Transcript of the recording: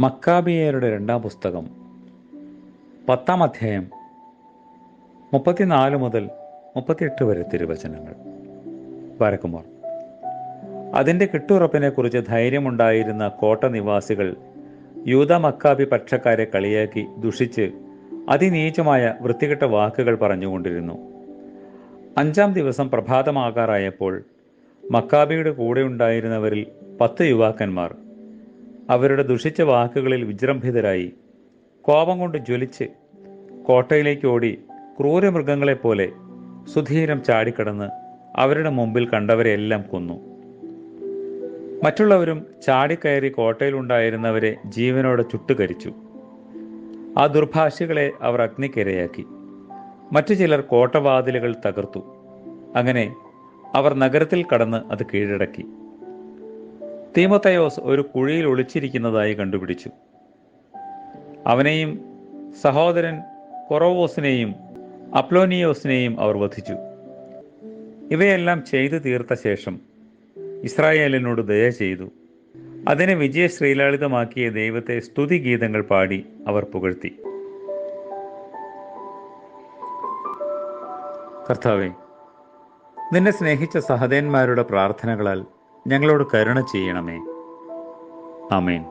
മക്കാബിയരുടെ രണ്ടാം പുസ്തകം പത്താം അധ്യായം മുപ്പത്തിനാല് മുതൽ മുപ്പത്തിയെട്ട് വരെ തിരുവചനങ്ങൾ. വരക്കുമാർ അതിന്റെ കെട്ടുറപ്പിനെക്കുറിച്ച് ധൈര്യമുണ്ടായിരുന്ന കോട്ട നിവാസികൾ യൂത മക്കാബി പക്ഷക്കാരെ കളിയാക്കി ദുഷിച്ച് അതിനീചമായ വൃത്തികെട്ട വാക്കുകൾ പറഞ്ഞുകൊണ്ടിരുന്നു. അഞ്ചാം ദിവസം പ്രഭാതമാകാറായപ്പോൾ മക്കാബിയുടെ കൂടെ ഉണ്ടായിരുന്നവരിൽ പത്ത് യുവാക്കന്മാർ അവരുടെ ദുഷിച്ച വാക്കുകളിൽ വിജൃംഭിതരായി. കോപം കൊണ്ട് ജ്വലിച്ച് കോട്ടയിലേക്ക് ഓടി ക്രൂരമൃഗങ്ങളെപ്പോലെ സുധീരം ചാടിക്കടന്ന് അവരുടെ മുമ്പിൽ കണ്ടവരെയെല്ലാം കൊന്നു. മറ്റുള്ളവരും ചാടിക്കയറി കോട്ടയിലുണ്ടായിരുന്നവരെ ജീവനോടെ ചുട്ടുകരിച്ചു. ആ ദുർഭാഷികളെ അവർ അഗ്നിക്കിരയാക്കി. മറ്റു ചിലർ കോട്ടവാതിലുകൾ തകർത്തു. അങ്ങനെ അവർ നഗരത്തിൽ കടന്ന് അത് കീഴടക്കി. തീമത്തയോസ് ഒരു കുഴിയിൽ ഒളിച്ചിരിക്കുന്നതായി കണ്ടുപിടിച്ചു. അവനെയും സഹോദരൻ കൊറോവോസിനെയും അപ്ലോനിയോസിനെയും അവർ വധിച്ചു. ഇവയെല്ലാം ചെയ്തു തീർത്ത ശേഷം ഇസ്രായേലിനോട് ദയ ചെയ്തു. അതിനെ വിജയശ്രീലാളിതമാക്കിയ ദൈവത്തെ സ്തുതി ഗീതങ്ങൾ പാടി അവർ പുകഴ്ത്തി. കർത്താവെ നിന്നെ സ്നേഹിച്ച സഹദേന്മാരുടെ പ്രാർത്ഥനകളാൽ ഞങ്ങളോട് കരുണ ചെയ്യണമേ. ആമേൻ.